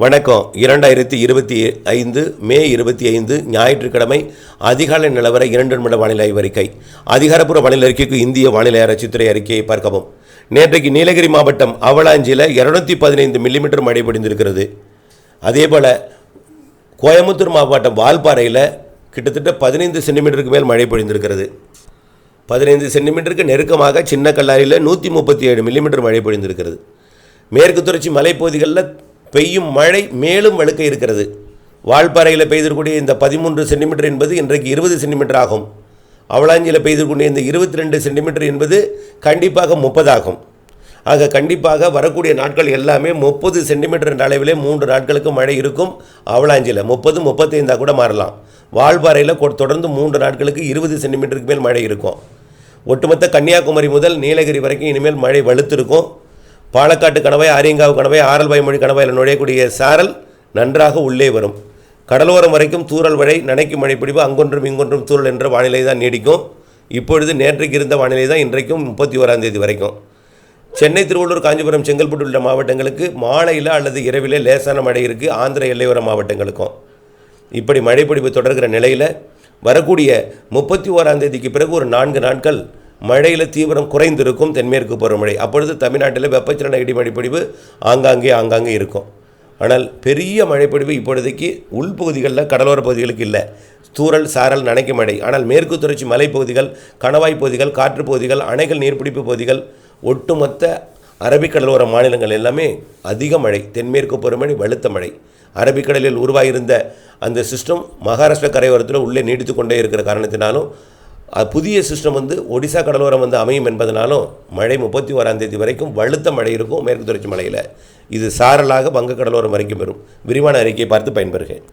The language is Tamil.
வணக்கம். இரண்டாயிரத்தி இருபத்தி ஐந்து மே இருபத்தி ஐந்து ஞாயிற்றுக்கிழமை அதிகாலை நிலவர இரண்டு நிமிட வானிலை அறிக்கை. அதிகாரப்பூர்வ வானிலை அறிக்கைக்கு இந்திய வானிலை ஆராய்ச்சித்துறை அறிக்கையை பார்க்கவும். நேற்றைக்கு நீலகிரி மாவட்டம் அவலாஞ்சியில் இரநூத்தி பதினைந்து மில்லிமீட்டர் மழை பொழிந்திருக்கிறது. அதேபோல் கோயம்புத்தூர் மாவட்டம் வால்பாறையில் கிட்டத்தட்ட பதினைந்து சென்டிமீட்டருக்கு மேல் மழை பொழிந்திருக்கிறது. பதினைந்து சென்டிமீட்டருக்கு நெருக்கமாக சின்ன கல்லாரியில் நூற்றி முப்பத்தி ஏழு மில்லிமீட்டர் மழை பொழிந்திருக்கிறது. மேற்கு தொடர்ச்சி மலைப்பகுதிகளில் பெய்யும் மழை மேலும் வழுக்க இருக்கிறது. வால்பாறையில் பெய்திருக்கக்கூடிய இந்த பதிமூன்று சென்டிமீட்டர் என்பது இன்றைக்கு இருபது சென்டிமீட்டர் ஆகும். அவலாஞ்சியில் பெய்திருக்கூடிய இந்த இருபத்தி ரெண்டு சென்டிமீட்டர் என்பது கண்டிப்பாக முப்பதாகும். ஆக கண்டிப்பாக வரக்கூடிய நாட்கள் எல்லாமே முப்பது சென்டிமீட்டர் என்ற அளவிலே மூன்று நாட்களுக்கு மழை இருக்கும் அவலாஞ்சியில். முப்பது முப்பத்தைந்தாக கூட மாறலாம். வால்பாறையில் கொ- தொடர்ந்து மூன்று நாட்களுக்கு இருபது சென்டிமீட்டருக்கு மேல் மழை இருக்கும். ஒட்டுமொத்த கன்னியாகுமரி முதல் நீலகிரி வரைக்கும் இனிமேல் மழை வலுத்திருக்கும். பாலக்காட்டு கணவாய் ஆரியங்காவு கணவாய் ஆரல்வாய்மொழி கணவாயில் நுழையக்கூடிய சாரல் நன்றாக உள்ளே வரும். கடலோரம் வரைக்கும் தூரல் மழை நனைக்கும் மழை பிடிப்பு அங்கொன்றும் இங்கொன்றும் தூரல் என்ற வானிலை தான் நீடிக்கும். இப்பொழுது நேற்றைக்கு இருந்த வானிலை தான் இன்றைக்கும் முப்பத்தி ஓராம் தேதி வரைக்கும். சென்னை திருவள்ளூர் காஞ்சிபுரம் செங்கல்பட்டு உள்ள மாவட்டங்களுக்கு மாலையில் அல்லது இரவிலே லேசான மழை இருக்குது ஆந்திர எல்லையோர மாவட்டங்களுக்கும். இப்படி மழைப்பிடிப்பு தொடர்கிற நிலையில் வரக்கூடிய முப்பத்தி ஓராம் தேதிக்கு பிறகு ஒரு நான்கு நாட்கள் மழையில் தீவிரம் குறைந்திருக்கும் தென்மேற்கு பருவமழை. அப்பொழுது தமிழ்நாட்டில் வெப்பச்சலன இடிமழைப்பிடிவு ஆங்காங்கே ஆங்காங்கே இருக்கும். ஆனால் பெரிய மழைப்பொழிவு இப்பொழுதைக்கு உள்பகுதிகளில் கடலோர பகுதிகளுக்கு இல்லை. தூரல் சாரல் நனைக்கும் மழை. ஆனால் மேற்கு தொடர்ச்சி மலைப்பகுதிகள் கணவாய் பகுதிகள் காற்று பகுதிகள் அணைகள் நீர்பிடிப்பு பகுதிகள் ஒட்டுமொத்த அரபிக்கடலோர மாநிலங்கள் எல்லாமே அதிக மழை தென்மேற்கு பருவமழை வலுத்த மழை. அரபிக்கடலில் உருவாகியிருந்த அந்த சிஸ்டம் மகாராஷ்டிரா கரையோரத்தில் உள்ளே நீடித்து கொண்டே இருக்கிற காரணத்தினாலும் புதிய சிஸ்டம் வந்து ஒடிசா கடலோரம் வந்து அமையும் என்பதனாலும் மழை முப்பத்தி ஓராம் தேதி வரைக்கும் வலுத்த மழை இருக்கும் மேற்கு தொடர்ச்சி மலையில். இது சாரலாக வங்க கடலோரம் வரைக்கும் வரும் விரிவான அறிக்கையை பார்த்து பயன்பெறுகிறேன்.